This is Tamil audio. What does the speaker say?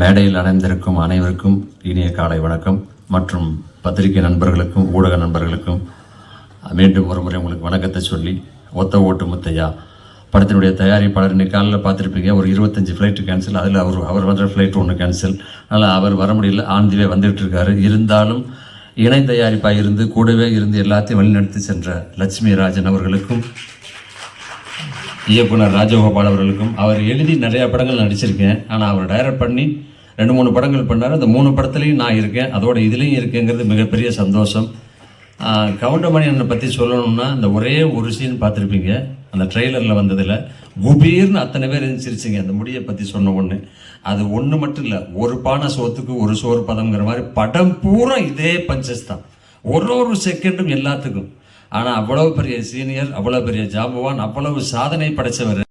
மேடையில் அணைந்திருக்கும் அனைவருக்கும் இனிய காலை வணக்கம் மற்றும் பத்திரிகை நண்பர்களுக்கும் ஊடக நண்பர்களுக்கும் மீண்டும் ஒரு முறை உங்களுக்கு வணக்கத்தை சொல்லி ஒத்த ஓட்டு முத்தையா படத்தினுடைய தயாரிப்பாளர். இன்னைக்கு காலையில் பார்த்துருப்பீங்க ஒரு இருபத்தஞ்சி ஃப்ளைட்டு கேன்சல் அதில் அவர் அவர் வந்த ஃப்ளைட் ஒன்று கேன்சல் அதனால் அவர் வர முடியல ஆந்திலே வந்துகிட்டுருக்காரு இருந்தாலும் இணை தயாரிப்பாக இருந்து கூடவே இருந்து எல்லாத்தையும் வழிநடத்தி சென்ற லட்சுமி ராஜன் அவர்களுக்கும் இயக்குனர் ராஜகோபால் அவர்களுக்கும் அவர் எழுதி நிறைய படங்கள் நடிச்சிருக்கேன். ஆனால் அவர் டைரக்ட் பண்ணி ரெண்டு மூணு படங்கள் பண்ணார். அந்த மூணு படத்துலையும் நான் இருக்கேன். அதோட இதுலேயும் இருக்கேங்கிறது மிகப்பெரிய சந்தோஷம். ஆஹ் கவுண்டமணி அண்ணனை பற்றி சொல்லணும்னா அந்த ஒரே ஒரு சீன் பார்த்துருப்பீங்க. அந்த ட்ரெய்லரில் வந்ததில் குபீர்னு அத்தனை பேர் சிரிச்சிங்க அந்த முடியை பற்றி சொன்ன ஒன்று அது ஒன்று மட்டும் இல்லை ஒரு பானை சோத்துக்கு ஒரு சோறு பதம்ங்கிற மாதிரி படம் பூரா இதே பஞ்சஸ் தான். ஒரு ஒரு செகண்டும் எல்லாத்துக்கும். ஆனால் அவ்வளவு பெரிய சீனியர் அவ்வளவு பெரிய ஜாம்பவான் அவ்வளவு சாதனை படைச்சவர்